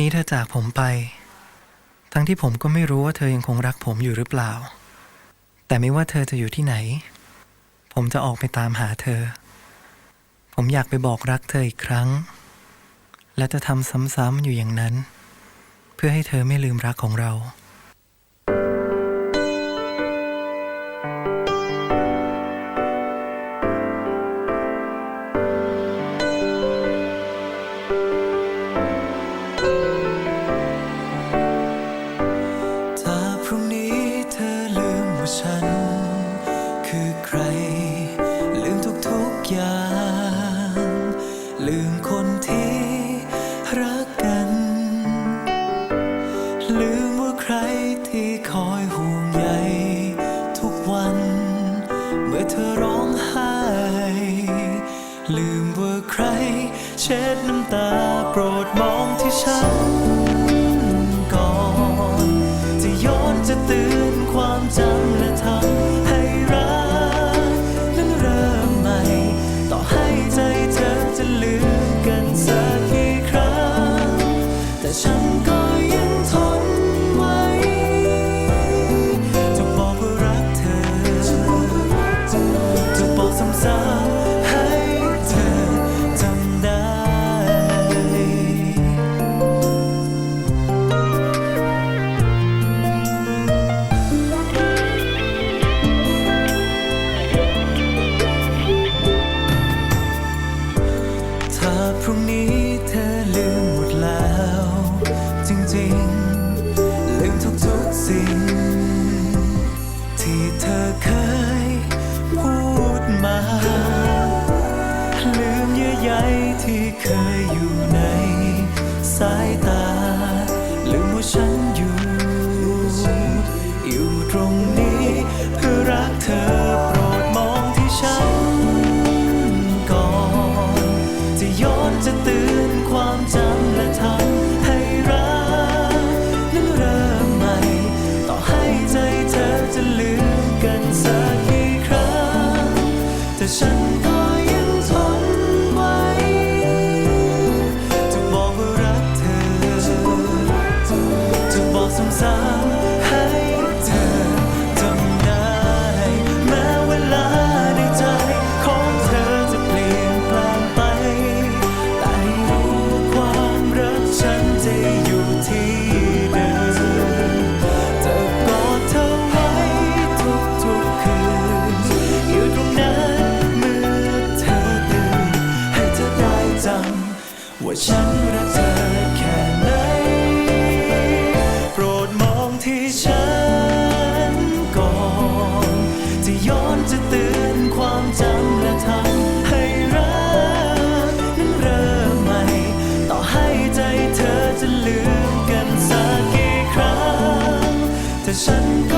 นี้เธอจากผมไป ทั้งที่ผมก็ไม่รู้ว่าเธอยังคงรักผมอยู่หรือเปล่า แต่ไม่ว่าเธอจะอยู่ที่ไหน ผมจะออกไปตามหาเธอ ผมอยากไปบอกรักเธออีกครั้ง และจะทำซ้ำๆอยู่อย่างนั้น เพื่อให้เธอไม่ลืมรักของเรา เมื่อเธอร้องไห้ ลืมว่าใคร เช็ดน้ำตาโปรดมองที่ฉัน 下。在山高。